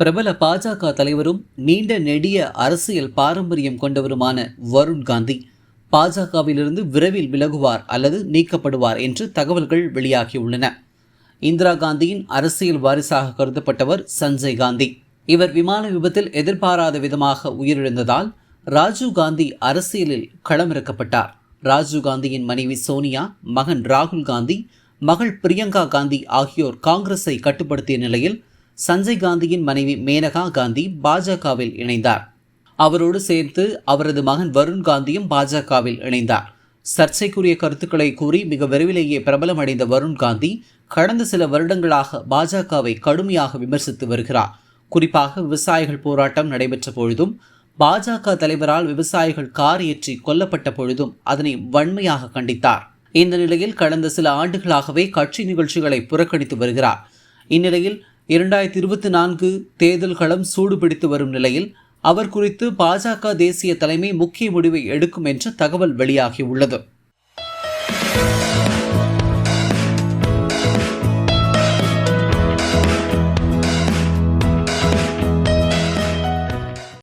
பிரபல பாஜக தலைவரும் நீண்ட நெடிய அரசியல் பாரம்பரியம் கொண்டவருமான வருண் காந்தி பாஜகவிலிருந்து விரைவில் விலகுவார் அல்லது நீக்கப்படுவார் என்று தகவல்கள் வெளியாகியுள்ளன. இந்திரா காந்தியின் அரசியல் வாரிசாக கருதப்பட்டவர் சஞ்சய் காந்தி. இவர் விமான விபத்தில் எதிர்பாராத விதமாக உயிரிழந்ததால் ராஜீவ் காந்தி அரசியலில் களமிறக்கப்பட்டார். ராஜீவ் காந்தியின் மனைவி சோனியா மகன் ராகுல் காந்தி மகள் பிரியங்கா காந்தி ஆகியோர் காங்கிரஸை கட்டுப்படுத்திய நிலையில் சஞ்சய் காந்தியின் மனைவி மேனகா காந்தி பாஜகவில் இணைந்தார். அவரோடு சேர்த்து அவரது மகன் வருண் காந்தியும் பாஜகவில் இணைந்தார். சர்ச்சைக்குரிய கருத்துக்களை கூறி மிக விரைவிலேயே பிரபலமடைந்த வருண் காந்தி கடந்த சில வருடங்களாக பாஜகவை கடுமையாக விமர்சித்து வருகிறார். குறிப்பாக விவசாயிகள் போராட்டம் நடைபெற்ற பொழுதும் பாஜக தலைவரால் விவசாயிகள் கார் ஏற்றி கொல்லப்பட்ட பொழுதும் அதனை வன்மையாக கண்டித்தார். இந்த நிலையில் கடந்த சில ஆண்டுகளாகவே கட்சி நிகழ்ச்சிகளை புறக்கணித்து வருகிறார். இந்நிலையில் இரண்டாயிரத்தி இருபத்தி நான்கு தேர்தல்களம் சூடுபிடித்து வரும் நிலையில் அவர் குறித்து பாஜக தேசிய தலைமை முக்கிய முடிவை எடுக்கும் என்ற தகவல் வெளியாகியுள்ளது.